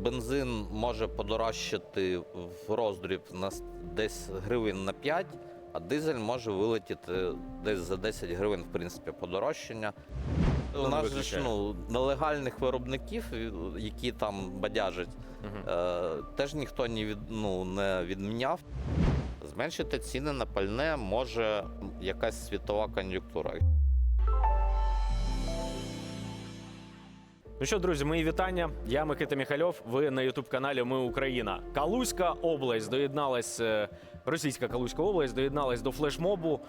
бензин може подорожчати в роздріб на десь гривень на 5, а дизель може вилетіти десь за 10 гривень, в принципі, подорожчання. Ну, У нас же ж ну, нелегальних виробників, які там бадяжать, е, теж ніхто не, від, ну, не відміняв. Зменшити ціни на пальне може якась світова кон'юнктура. Ну що, друзі, мої вітання. Я Микита Міхальов. Ви на Ютуб-каналі Ми Україна. Калузька область доєдналась. Російська Калузька область доєдналась до флешмобу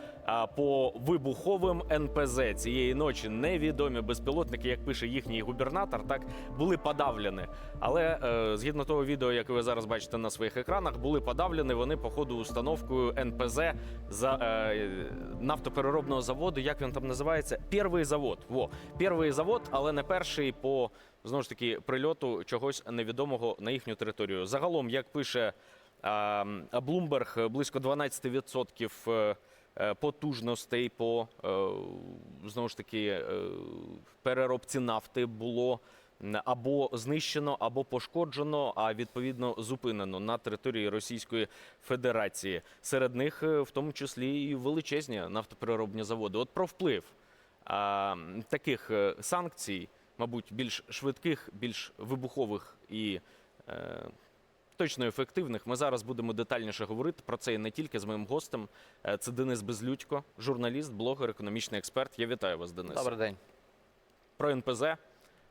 по вибуховим НПЗ цієї ночі. Невідомі безпілотники, як пише їхній губернатор, так були подавлені. Але е, згідно того відео, яке ви зараз бачите на своїх екранах, були подавлені вони по ходу установкою НПЗ за е, нафтопереробного заводу. Як він там називається? Перший завод. Во, перший завод, але не перший по знову ж таки прильоту чогось невідомого на їхню територію. Загалом, як пише Bloomberg, близько 12% е, е, потужностей по е, знову ж таки е, переробці нафти було або знищено, або пошкоджено, а відповідно зупинено на території Російської Федерації. Серед них, е, в тому числі, і величезні нафтопереробні заводи. От про вплив а, таких е, санкцій, мабуть, більш швидких, більш вибухових і е, точно ефективних. Ми зараз будемо детальніше говорити про це і не тільки з моїм гостем. Е, Це Денис Безлюдько, журналіст, блогер, економічний експерт. Я вітаю вас, Денис. Добрий день. Про НПЗ,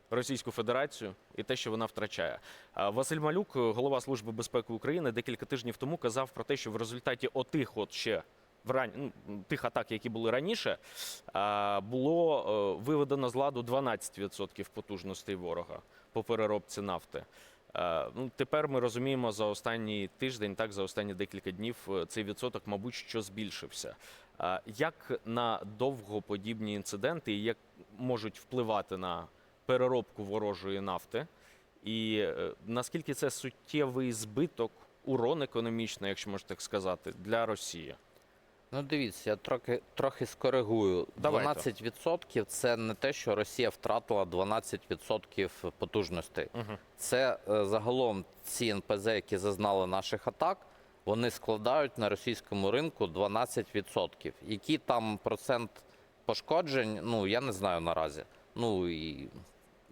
Російську Федерацію і те, що вона втрачає. Василь Малюк, голова Служби безпеки України, декілька тижнів тому казав про те, що в результаті отих, от ще в ран... ну, тих атак, які були раніше, було е, виведено з ладу 12% потужностей ворога по переробці нафти. Е, Ну, тепер ми розуміємо за останній тиждень, так за останні декілька днів, е, цей відсоток, мабуть, що збільшився. Як на довгоподібні інциденти, як можуть впливати на переробку ворожої нафти, і е, наскільки це суттєвий збиток, урон економічний, якщо можна так сказати, для Росії? Ну, дивіться, я трохи, трохи скоригую. Давайте. 12% це не те, що Росія втратила 12% потужностей. Угу. Це е, загалом ці НПЗ, які зазнали наших атак, вони складають на російському ринку 12%. Який там процент пошкоджень, ну я не знаю наразі. Ну і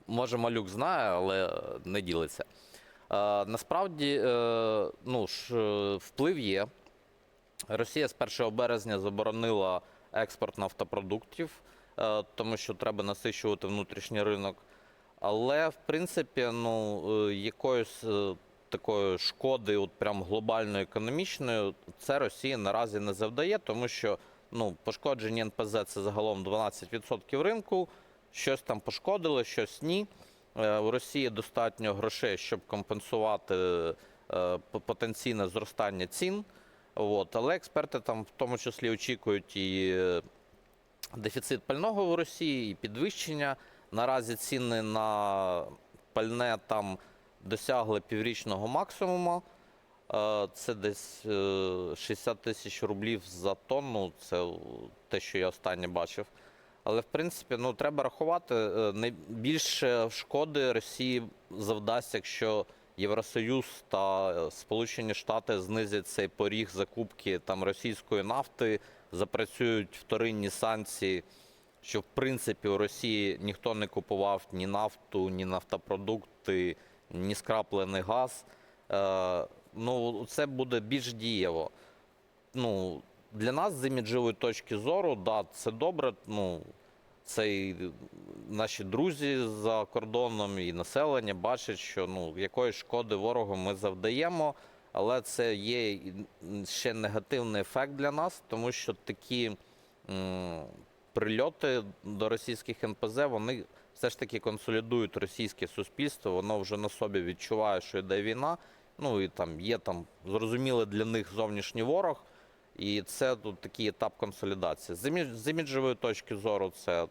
може малюк знає, але не ділиться. Е, насправді, е, ну ж, е, вплив є. Росія з 1 березня заборонила експорт нафтопродуктів, е, тому що треба насичувати внутрішній ринок. Але в принципі, ну е, якоїсь е, такої шкоди, от прям глобальної економічної, це Росії наразі не завдає, тому що ну пошкоджені НПЗ це загалом 12% ринку. Щось там пошкодили, щось ні. У Росії достатньо грошей, щоб компенсувати потенційне зростання цін. От. Але експерти там в тому числі очікують і е, дефіцит пального в Росії, і підвищення. Наразі ціни на пальне там досягли піврічного максимуму. Е, Це десь е, 60 тисяч рублів за тонну. Це е, те, що я останнє бачив. Але в принципі, ну треба рахувати. е, Найбільше шкоди Росії завдасть, якщо Євросоюз та е, Сполучені Штати знизять цей поріг закупки там російської нафти, запрацюють вторинні санкції, що в принципі у Росії ніхто не купував ні нафту, ні нафтопродукти, ні скраплений газ. Е, ну, це буде більш дієво. Ну, для нас з іміджової точки зору, да, це добре. Ну, це і наші друзі за кордоном, і населення бачать, що ну, якоїсь шкоди ворогу ми завдаємо, але це є ще негативний ефект для нас, тому що такі м, прильоти до російських НПЗ, вони все ж таки консолідують російське суспільство, воно вже на собі відчуває, що йде війна. Ну і там є там зрозумілий для них зовнішній ворог. І це тут такий етап консолідації. З імідж- з іміджової точки зору, це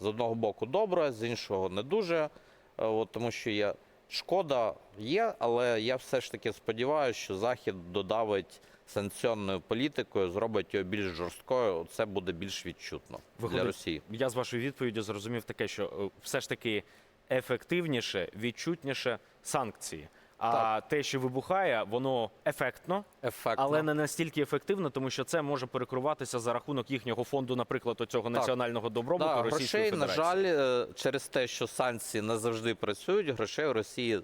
з одного боку добре, з іншого не дуже. Е, От, тому що є шкода є, але я все ж таки сподіваюся, що Захід додавить санкціонною політикою, зробить його більш жорсткою. Це буде більш відчутно для Росії. Я з вашої відповіді зрозумів таке, що е, все ж таки ефективніше, відчутніше санкції. А те, що вибухає, воно ефектно, Ефектно. але не настільки ефективно, тому що це може перекруватися за рахунок їхнього фонду, наприклад, оцього національного добробуту Да, Російської грошей, на Федерації. жаль, е, через те, що санкції не завжди працюють, грошей в Росії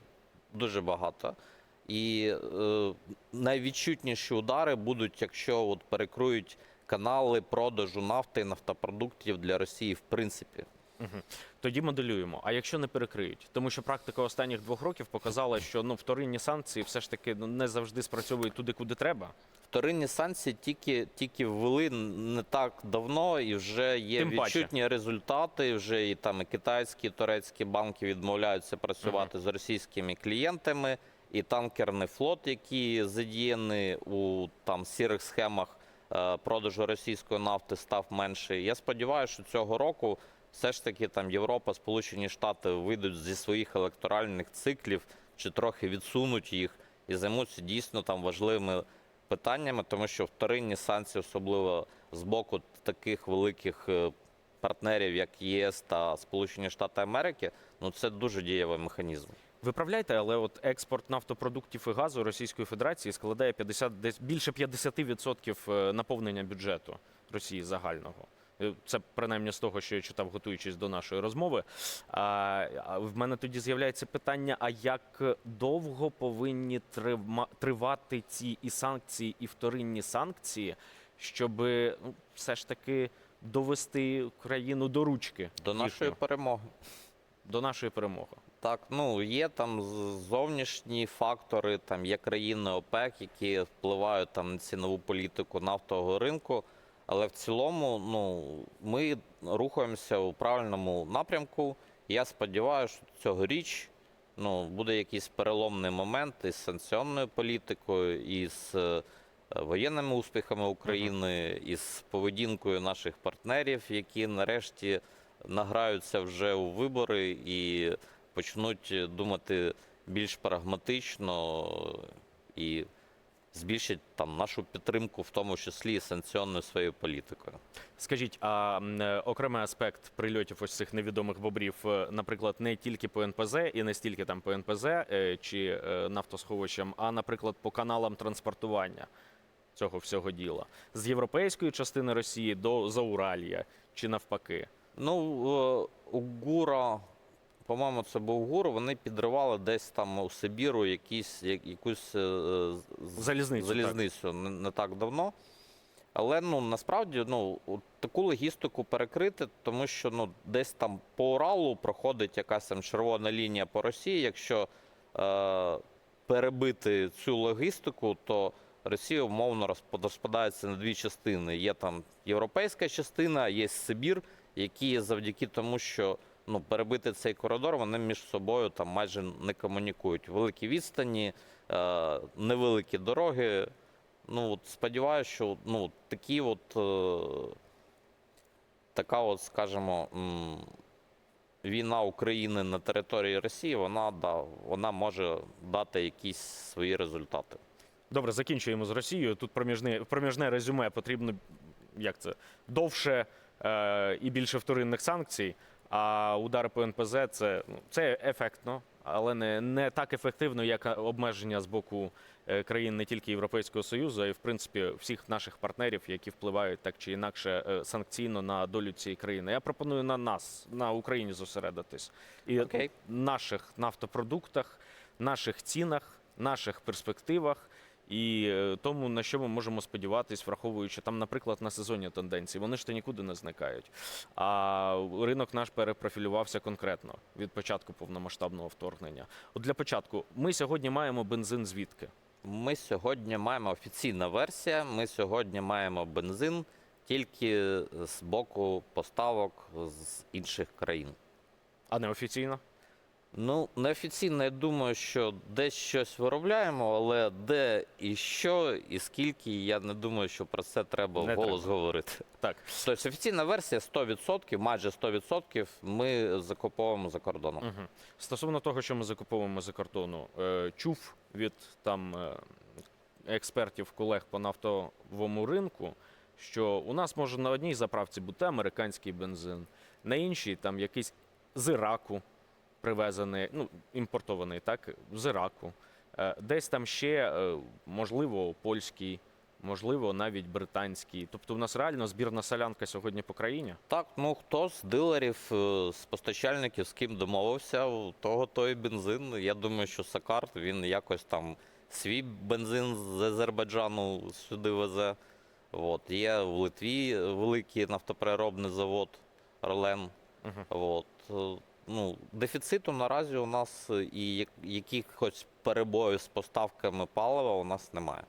дуже багато. І е, найвідчутніші удари будуть, якщо от перекрують канали продажу нафти і нафтопродуктів для Росії, в принципі. Тоді моделюємо. А якщо не перекриють, тому що практика останніх двох років показала, що ну вторинні санкції все ж таки ну, не завжди спрацьовують туди, куди треба. Вторинні санкції тільки, тільки ввели не так давно, і вже є Тим паче. відчутні результати. Вже і там і китайські, і турецькі банки відмовляються працювати з російськими клієнтами, і танкерний флот, який задіяний у там сірих схемах е, продажу російської нафти, став менший. Я сподіваюся, що цього року все ж таки там Європа, Сполучені Штати вийдуть зі своїх електоральних циклів чи трохи відсунуть їх і займуться дійсно там важливими питаннями, тому що вторинні санкції, особливо з боку таких великих е, партнерів, як ЄС та Сполучені Штати Америки, ну це дуже дієвий механізм. Виправляйте, але от експорт нафтопродуктів і газу Російської Федерації складає 50, десь більше 50% е, наповнення бюджету Росії загального. Е, Це принаймні з того, що я читав, готуючись до нашої розмови. А, в мене тоді з'являється питання: а як довго повинні тривати ці і санкції, і вторинні санкції, щоб ну, все ж таки довести країну до ручки До нашої перемоги. до нашої перемоги? Так, ну є там зовнішні фактори, там є країни ОПЕК, які впливають там на цінову політику нафтового ринку. Але в цілому, ну ми рухаємося у правильному напрямку. Я сподіваюся, що цьогоріч ну, буде якийсь переломний момент із санкціонною політикою, із е, воєнними успіхами України, із поведінкою наших партнерів, які нарешті награються вже у вибори і почнуть думати більш прагматично і збільшать там нашу підтримку, в тому числі і санкціонною своєю політикою. Скажіть, а е, окремий аспект прильотів ось цих невідомих бобрів, е, наприклад, не тільки по НПЗ і не стільки там по НПЗ е, чи е, нафтосховищам, а наприклад, по каналам транспортування цього всього діла з європейської частини Росії до Зауралія чи навпаки. Ну, е, у ГУРа, по-моєму, це був ГУР, вони підривали десь там у Сибіру якісь, я- якусь е, з- Залізницю, так. залізницю не, не так давно. Але ну насправді ну от таку логістику перекрити, тому що ну десь там по Уралу проходить якась там червона лінія по Росії. Якщо е, перебити цю логістику, то Росія умовно розпад- розпадається на дві частини. Є там європейська частина, є Сибір, які завдяки тому, що ну перебити цей коридор, вони між собою там майже не комунікують. Великі відстані, е, невеликі дороги. Ну, от сподіваюся, що ну, такі от, е, така от, скажімо, м, війна України на території Росії, вона, да, вона може дати якісь свої результати. Добре, закінчуємо з Росією. Тут проміжне, проміжне резюме потрібно як це довше е, і більше вторинних санкцій. А удари по НПЗ це, ну, це ефектно, але не, не так ефективно, як обмеження з боку е, країн не тільки Європейського Союзу, а й в принципі всіх наших партнерів, які впливають так чи інакше е, санкційно на долю цієї країни. Я пропоную на нас, на Україні зосередитись і Окей. наших нафтопродуктах, наших цінах, наших перспективах. І е, тому на що ми можемо сподіватись, враховуючи там, наприклад, на сезонні тенденції, вони ж то нікуди не зникають. А ринок наш перепрофілювався конкретно від початку повномасштабного вторгнення. От для початку ми сьогодні маємо бензин звідки? Ми сьогодні маємо офіційна версія. Ми сьогодні маємо бензин тільки з боку поставок з інших країн. А не офіційно? Ну, неофіційно, я думаю, що десь щось виробляємо, але де і що, і скільки, я не думаю, що про це треба Не вголос треба. говорити. Так. Тобто офіційна версія 100%, майже 100% ми закуповуємо за кордоном. Угу. Стосовно того, що ми закуповуємо за кордону, е, чув від там е, експертів, колег по нафтовому ринку, що у нас може на одній заправці бути американський бензин, на іншій там якийсь з Іраку привезений, ну імпортований, так з Іраку. Е, Десь там ще е, можливо польський, можливо, навіть британський. Тобто, у нас реально збірна солянка сьогодні по країні. Так, ну хто з дилерів, е, з постачальників, з ким домовився, у того той бензин. Я думаю, що Сакарт він якось там свій бензин з Азербайджану сюди везе. От. Є в Литві великий нафтопереробний завод Орлен. Мгм. От. Ну, дефіциту наразі у нас е, і як- якихось перебоїв з поставками палива у нас немає.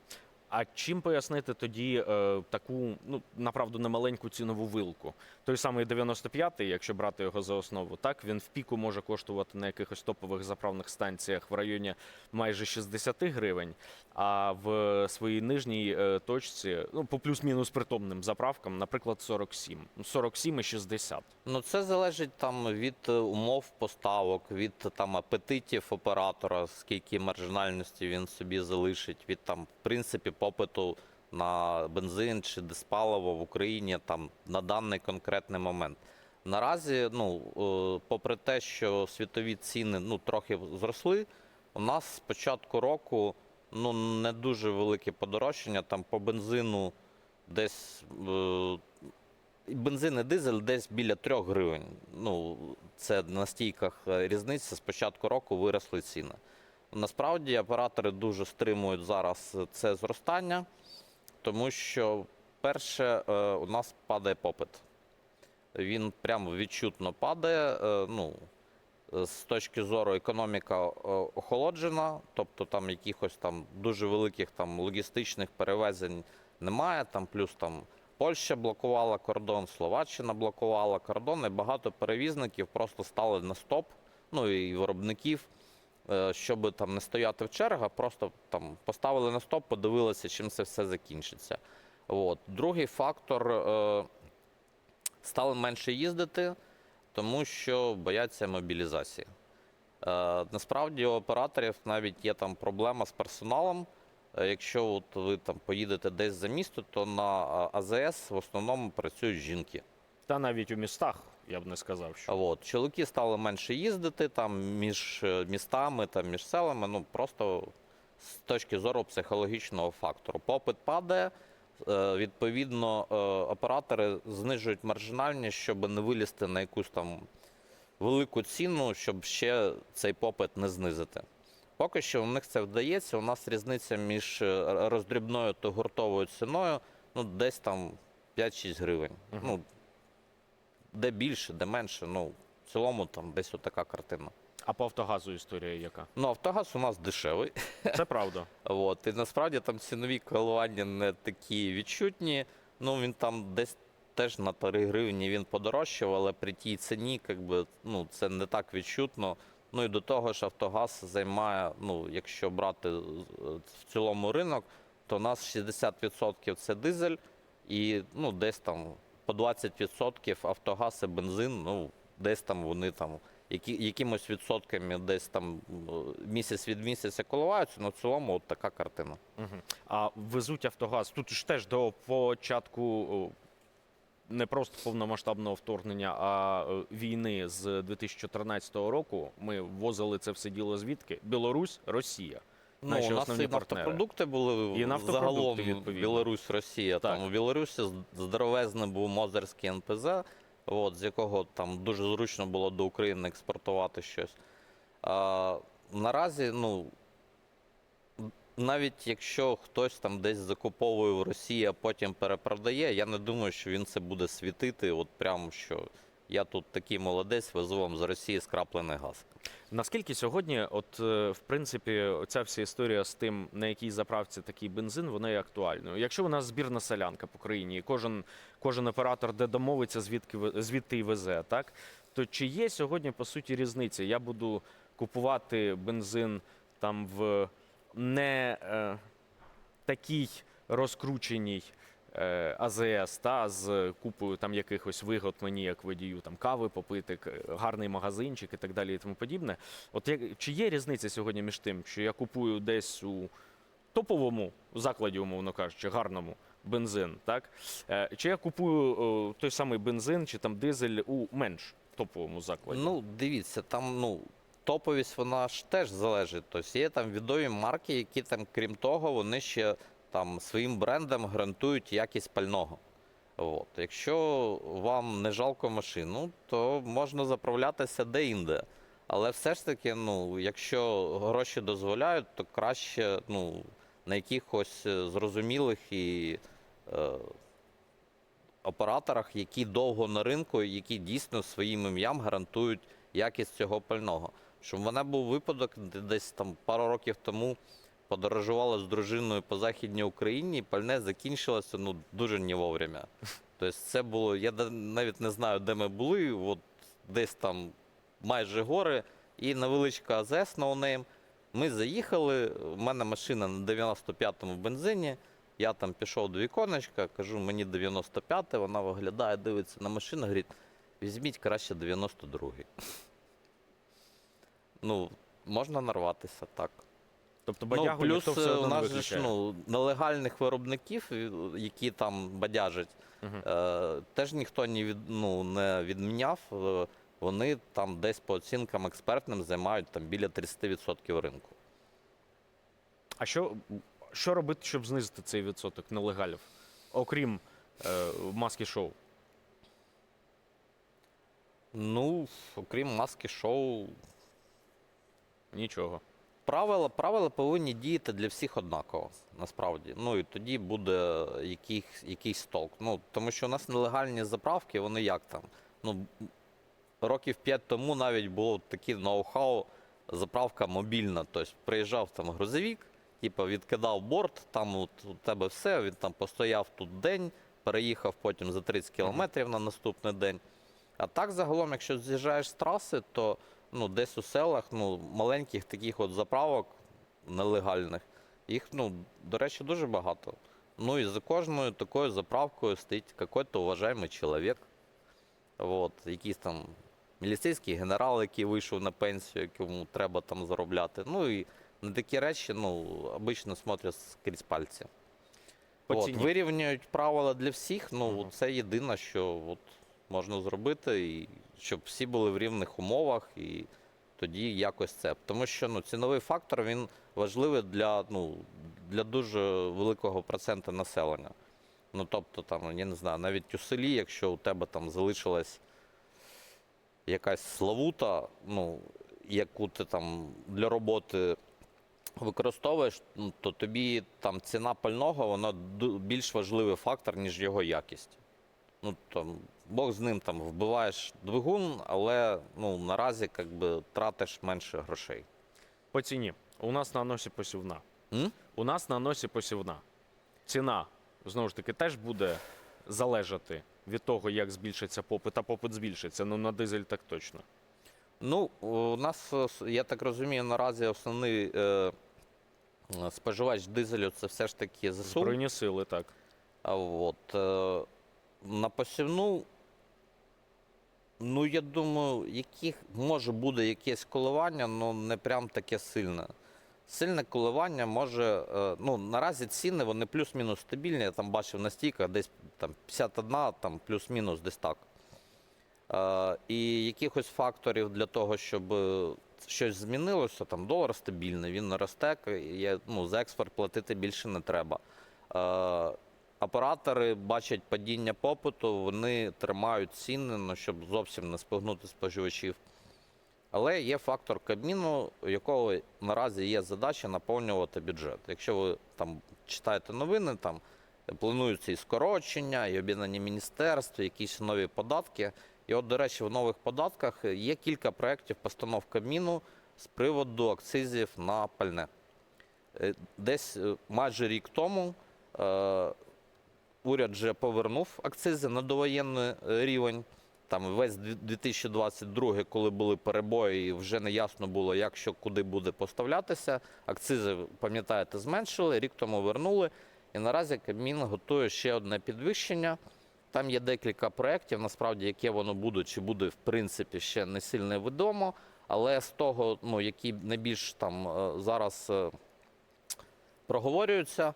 А чим пояснити тоді е, таку, ну направду немаленьку цінову вилку? Той самий 95-й, якщо брати його за основу, так він в піку може коштувати на якихось топових заправних станціях в районі майже 60 гривень, а в своїй нижній е, точці, ну по плюс-мінус притомним заправкам, наприклад, 47. Ну, 47 і 60. Ну, це залежить там від е, умов поставок, від там апетитів оператора, скільки маржинальності він собі залишить, від там, в принципі, попиту на бензин чи диспаливо в Україні там на даний конкретний момент. Наразі, ну, е, попри те, що світові ціни ну, трохи зросли, у нас з початку року ну, не дуже велике подорожчання. Там по бензину десь е, Бензин і дизель десь біля 3 гривень. Ну, це на стійках різниця. З початку року виросли ціни. Насправді оператори дуже стримують зараз це зростання, тому що, перше, е, у нас падає попит. Він прямо відчутно падає. е, Ну, з точки зору економіка е, охолоджена, тобто там якихось там дуже великих там логістичних перевезень немає. Там плюс там Польща блокувала кордон, Словаччина блокувала кордон, і багато перевізників просто стали на стоп, ну і виробників, щоб там не стояти в чергах, просто там поставили на стоп, подивилися, чим це все закінчиться. От. Другий фактор е, стали менше їздити, тому що бояться мобілізації. Е, насправді у операторів навіть є там проблема з персоналом. Е, Якщо от ви там поїдете десь за місто, то на е, АЗС в основному працюють жінки. Та навіть у містах я б не сказав, що От, чоловіки стали менше їздити там між е, містами, там, між селами, ну просто з точки зору психологічного фактору. Попит падає, е, відповідно, е, оператори знижують маржинальність, щоб не вилізти на якусь там велику ціну, щоб ще цей попит не знизити. Поки що у них це вдається. У нас різниця між роздрібною та гуртовою ціною ну, десь там 5-6 гривень. Мгм. Ну, де більше, де менше. Ну, в цілому там десь отака картина. а по Автогазу історія яка? Ну, Автогаз у нас дешевий. Це правда. От, і насправді там цінові коливання не такі відчутні. Ну, він там десь теж на 3 гривні він подорожчав, але при тій ціні, якби, ну, це не так відчутно. Ну і до того ж, Автогаз займає, ну, якщо брати е, в цілому ринок, то у нас 60% це дизель, і ну, десь там по 20% Автогаз і бензин, ну, десь там вони там які, якимось відсотками десь там е, місяць від місяця коливаються, але в цілому от така картина. Мгм. А везуть Автогаз. Тут ж теж до початку не просто повномасштабного вторгнення, а е, війни з 2014 року. Ми ввозили це все діло звідки? Білорусь, Росія. Ну, Наші у нас основні і партнери. нафтопродукти були І нафтопродукти, загалом відповідно. Білорусь, Росія. Так. Там у Білорусі здоровезний був Мозерський НПЗ, от, з якого там дуже зручно було до України експортувати щось. А, наразі, ну, навіть якщо хтось там десь закуповує в Росії, а потім перепродає, я не думаю, що він це буде світити, от прямо що я тут такий молодець, везу вам з Росії скраплений газ. Наскільки сьогодні, от е, в принципі, ця вся історія з тим, на якій заправці такий бензин, вона є актуальною. Якщо у нас збірна солянка по країні, і кожен, кожен оператор, де домовиться, звідки звідти й везе, так то чи є сьогодні по суті різниця? Я буду купувати бензин там в не е, такій розкрученій АЗС, та з купою там якихось вигод мені як водію, там кави попити, гарний магазинчик і так далі, і тому подібне. От як чи є різниця сьогодні між тим, що я купую десь у топовому закладі, умовно кажучи, гарному бензин, так? Е, Чи я купую той самий бензин чи там дизель у менш топовому закладі? Ну, дивіться, там, ну, топовість вона ж теж залежить. Тобто є там відомі марки, які там, крім того, вони ще там своїм брендом гарантують якість пального. От. Якщо вам не жалко машину, то можна заправлятися де-інде. Але все ж таки, ну, якщо гроші дозволяють, то краще ну, на якихось е, зрозумілих і е, операторах, які довго на ринку, які дійсно своїм ім'ям гарантують якість цього пального. Щоб в мене був випадок, де десь там пару років тому подорожувала з дружиною по Західній Україні, і пальне закінчилося ну, дуже не вовремя. Тобто це було, я навіть не знаю, де ми були, от десь там майже гори, і невеличка АЗС ноунейм. Ми заїхали, в мене машина на 95-му бензині. Я там пішов до віконечка, кажу, мені 95-й, вона виглядає, дивиться на машину, говорить, візьміть краще 92-й. Ну, можна нарватися так. Тобто Ну, бадягу плюс ніхто все е, одно у не нас же ж виключає. ну, нелегальних виробників, які там бадяжать, Мгм. е, теж ніхто не, від, ну, не відміняв. Е, Вони там десь по оцінкам експертним займають там біля 30% ринку. А що, що робити, щоб знизити цей відсоток нелегалів? Окрім е, маски шоу? Ну, окрім маски шоу, Нічого. Правила, правила повинні діяти для всіх однаково, насправді. Ну і тоді буде якийсь, якийсь толк. Ну, тому що у нас нелегальні заправки, вони як там? Ну, років 5 тому навіть було таке ноу-хау, заправка мобільна. Тобто приїжджав там грузовик, типу, відкидав борт, там от, у тебе все, він там постояв тут день, переїхав потім за 30 кілометрів на наступний день. А так загалом, якщо з'їжджаєш з траси, то ну, десь у селах ну, маленьких таких от заправок нелегальних, їх, ну, до речі, дуже багато. Ну і за кожною такою заправкою стоїть якийсь уважаємий чоловік. От, якийсь там міліцейський генерал, який вийшов на пенсію, якому треба там заробляти. Ну і на такі речі, ну, обично смотрять скрізь пальці. От, вирівнюють правила для всіх. Ну, Мгм. це єдине, що от, можна зробити, і щоб всі були в рівних умовах, і тоді якось це. Тому що ну, ціновий фактор він важливий для, ну, для дуже великого проценту населення. Ну, тобто, там, я не знаю, навіть у селі, якщо у тебе там залишилась якась славута, ну, яку ти там для роботи використовуєш, ну, то тобі там ціна пального вона більш важливий фактор, ніж його якість. Ну, там, Бог з ним там вбиваєш двигун, але ну, наразі як би, тратиш менше грошей. По ціні. У нас на носі посівна. М? У нас на носі посівна. Ціна, знову ж таки, теж буде залежати від того, як збільшиться попит, а попит збільшиться. Ну, на дизель так точно. Ну, у нас, е, я так розумію, наразі основний е, е, споживач дизелю це все ж таки ЗСУ. Збройні сили, так. А от, е, на посівну, ну, я думаю, яких може буде якесь коливання, але не прям таке сильне. Сильне коливання може. е, Ну, наразі ціни вони плюс-мінус стабільні. Я там бачив на стійках десь там 51, там плюс-мінус десь так. Е, І якихось факторів для того, щоб е, щось змінилося, там долар стабільний, він не росте, к- ну, за експорт платити більше не треба. Оператори бачать падіння попиту, вони тримають ціни, ну, щоб зовсім не спугнути споживачів. Але є фактор Кабміну, у якого наразі є задача наповнювати бюджет. Якщо ви там читаєте новини, там плануються і скорочення, і об'єднані міністерства, якісь нові податки. І от, до речі, в нових податках є кілька проєктів постанов Кабміну з приводу акцизів на пальне. Е, Десь е, майже рік тому е, уряд вже повернув акцизи на довоєнний е, рівень. Там весь дві- 2022, коли були перебої, і вже не ясно було, як що куди буде поставлятися. Акцизи, пам'ятаєте, зменшили, рік тому вернули. І наразі Кабмін готує ще одне підвищення. Там є декілька проєктів, насправді, яке воно буде, чи буде в принципі ще не сильно відомо. Але з того, ну, які найбільш там е, зараз е, проговорюються,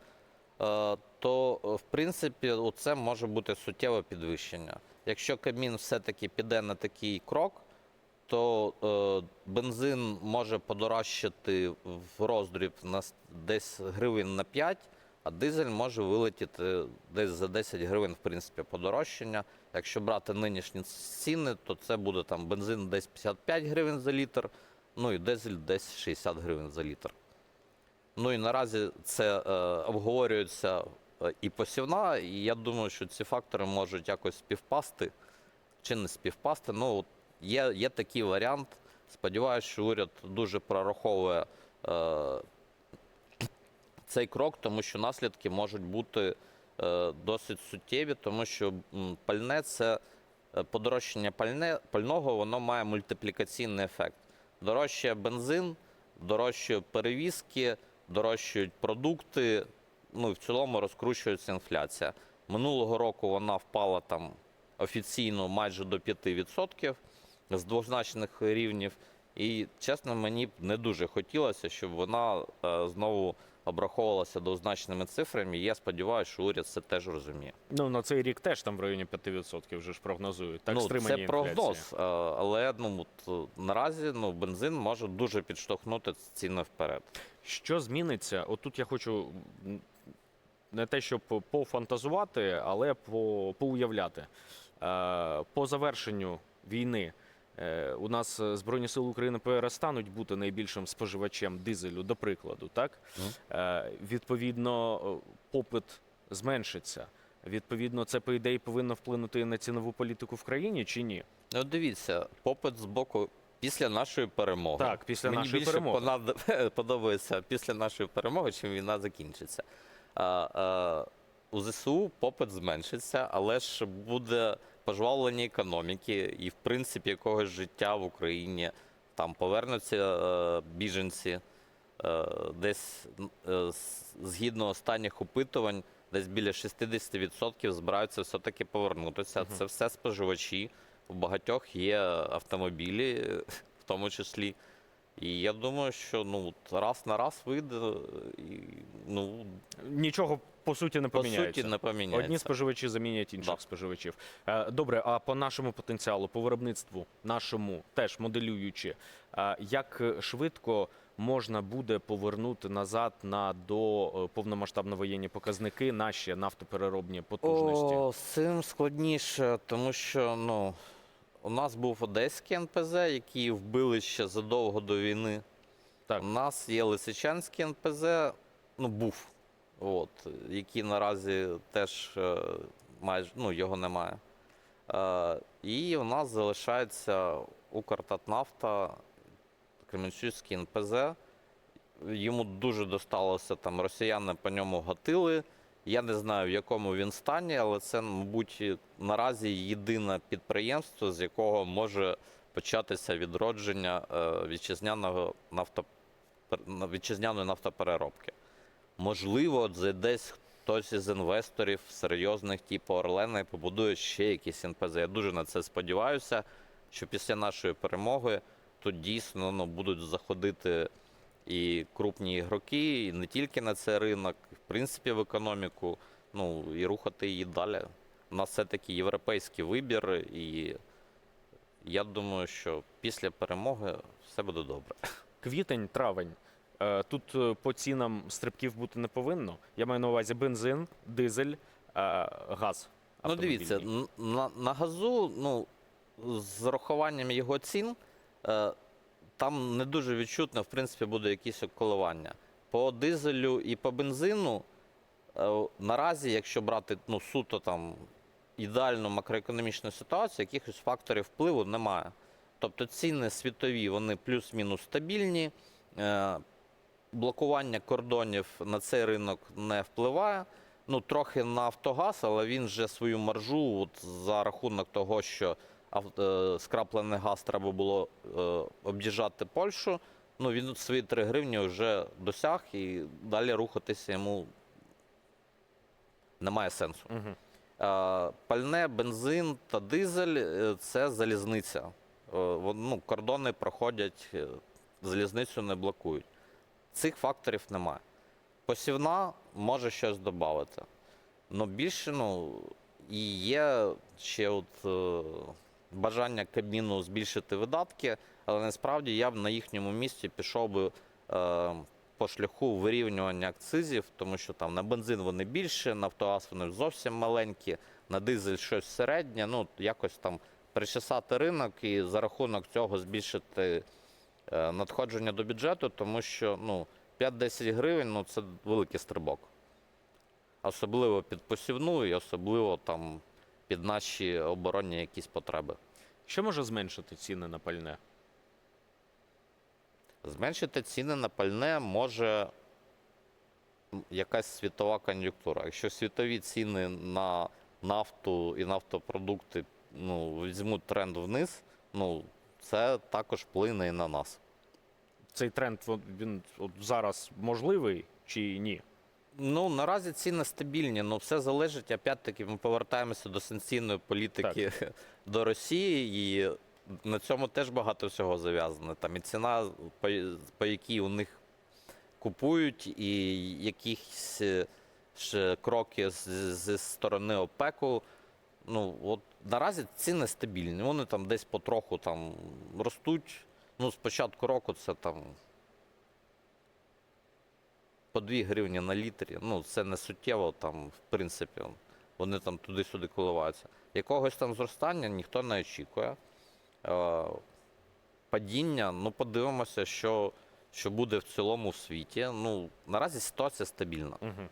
то е, в принципі це може бути суттєве підвищення. Якщо Кабмін все-таки піде на такий крок, то е, бензин може подорожчати в роздріб на десь гривень на 5, а дизель може вилетіти десь за 10 гривень, в принципі, подорожчання. Якщо брати нинішні ціни, то це буде там бензин десь 55 гривень за літр, ну і дизель десь 60 гривень за літр. Ну і наразі це е, обговорюється і посівна, і я думаю, що ці фактори можуть якось співпасти чи не співпасти. Ну, от є, є такий варіант. Сподіваюся, що уряд дуже прораховує е, цей крок, тому що наслідки можуть бути е, досить суттєві, тому що пальне це е, подорожчання пальне, пального, воно має мультиплікаційний ефект. Дорожчає бензин, дорожчають перевізки, дорожчають продукти. Ну і в цілому розкручується інфляція. Минулого року вона впала там офіційно майже до 5% з двозначних рівнів. І чесно, мені б не дуже хотілося, щоб вона е, знову обраховувалася двозначними цифрами. І я сподіваюся, що уряд це теж розуміє. Ну на цей рік теж там в районі 5% вже ж прогнозують. Так ну, стримані це прогноз, е, але ну, от, е, наразі ну, бензин може дуже підштовхнути ціни вперед. Що зміниться? От тут я хочу не те, щоб пофантазувати, але по, поуявляти. Е, по завершенню війни е, у нас Збройні Сили України перестануть бути найбільшим споживачем дизелю, до прикладу, так? Е, відповідно, попит зменшиться. Відповідно, це, по ідеї, повинно вплинути на цінову політику в країні чи ні? Ну, дивіться, попит з боку після нашої перемоги. Так, після Мені нашої більше перемоги. понад- подобається після нашої перемоги, чим війна закінчиться. У ЗСУ попит зменшиться, але ж буде пожвавлення економіки і, в принципі, якогось життя в Україні. Там повернуться е, біженці. Е, десь е, згідно останніх опитувань, десь біля 60% збираються все-таки повернутися. Це все споживачі. У багатьох є автомобілі, в тому числі. І я думаю, що ну раз на раз вийде, і ну Нічого по суті не по суті не поміняється. Одні споживачі замінять інших Да. споживачів. Е, Добре, а по нашому потенціалу, по виробництву, нашому теж моделюючи, е, як швидко можна буде повернути назад на до е, повномасштабно воєнні показники наші нафтопереробні потужності? О, з цим складніше, тому що ну, у нас був одеський НПЗ, який вбили ще задовго до війни. Так. У нас є Лисичанський НПЗ, ну був, от, який наразі теж е, майже ну, його немає. Е, і у нас залишається Укртатнафта, Кременчуцький НПЗ. Йому дуже досталося там, росіяни по ньому гатили. Я не знаю, в якому він стані, але це, мабуть, наразі єдине підприємство, з якого може початися відродження е, вітчизняного нафто... вітчизняної нафтопереробки. Можливо, десь хтось із інвесторів серйозних, типу Орлена, побудує ще якісь НПЗ. Я дуже на це сподіваюся, що після нашої перемоги тут дійсно ну, будуть заходити і крупні ігроки, і не тільки на цей ринок, в принципі, в економіку, ну і рухати її далі. У нас все-таки європейський вибір, і я думаю, що після перемоги все буде добре. Квітень, травень. Е, Тут е, по цінам стрибків бути не повинно. Я маю на увазі бензин, дизель, е, газ. Ну, дивіться, на, на газу, ну, з урахуванням його цін, там не дуже відчутно, в принципі, буде якісь коливання. По дизелю і по бензину, е, наразі, якщо брати ну, суто там ідеальну макроекономічну ситуацію, якихось факторів впливу немає. Тобто ціни світові, вони плюс-мінус стабільні. Е, блокування кордонів на цей ринок не впливає. Ну, трохи на Автогаз, але він вже свою маржу от, за рахунок того, що скраплений газ треба було е, об'їжджати Польщу. Ну, він свої 3 гривні вже досяг і далі рухатися йому немає сенсу. Е, Пальне, бензин та дизель е, це залізниця. Е, Ну, кордони проходять, е, залізницю не блокують. Цих факторів немає. Посівна може щось додати. Ну, більше, ну, і є ще от е, бажання Кабміну збільшити видатки, але насправді я б на їхньому місці пішов би е, по шляху вирівнювання акцизів, тому що там на бензин вони більше, на автогаз вони зовсім маленькі, на дизель щось середнє. Ну, якось там причесати ринок і за рахунок цього збільшити е, надходження до бюджету, тому що ну, 5-10 гривень ну, це великий стрибок. Особливо під посівну і особливо там під наші оборонні якісь потреби. Що може зменшити ціни на пальне? Зменшити ціни на пальне може якась світова кон'юнктура. Якщо світові ціни на нафту і нафтопродукти ну, візьмуть тренд вниз, ну, це також вплине і на нас. Цей тренд він от зараз можливий чи ні? Ну, наразі ціни стабільні, але все залежить, опять-таки, ми повертаємося до санкційної політики до Росії, і на цьому теж багато всього зав'язано. Там і ціна, по, по якій у них купують, і якісь е, ще кроки з- зі сторони ОПЕКу. Ну, от наразі ціни стабільні. Вони там десь потроху там ростуть. Ну, з початку року це там по 2 гривні на літрі. Ну, це не суттєво, там, в принципі, вони там туди-сюди коливаються. Якогось там зростання ніхто не очікує. Е, падіння, ну подивимося, що, що буде в цілому в світі. Ну, наразі ситуація стабільна. Угу.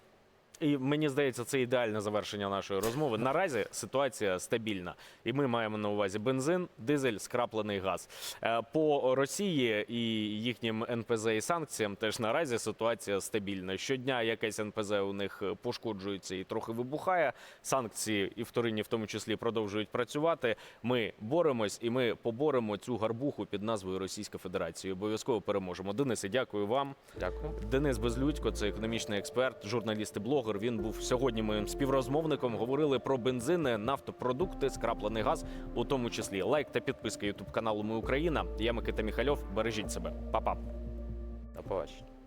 І мені здається, це ідеальне завершення нашої розмови. Наразі ситуація стабільна, і ми маємо на увазі бензин, дизель, скраплений газ. Е, По Росії і їхнім НПЗ і санкціям теж наразі ситуація стабільна. Щодня якесь НПЗ у них пошкоджується і трохи вибухає. Санкції і вторинні в тому числі продовжують працювати. Ми боремось і ми поборемо цю гарбуху під назвою Російська Федерація. Обов'язково переможемо. Денисе, дякую вам. Дякую. Денис Безлюдько, це економічний експерт, журналіст і блогер. Він був сьогодні моїм співрозмовником. Говорили про бензини, нафтопродукти, скраплений газ, у тому числі лайк та підписка Ютуб каналу Ми Україна. Я Микита Міхальов. Бережіть себе, Па-па. До побачення.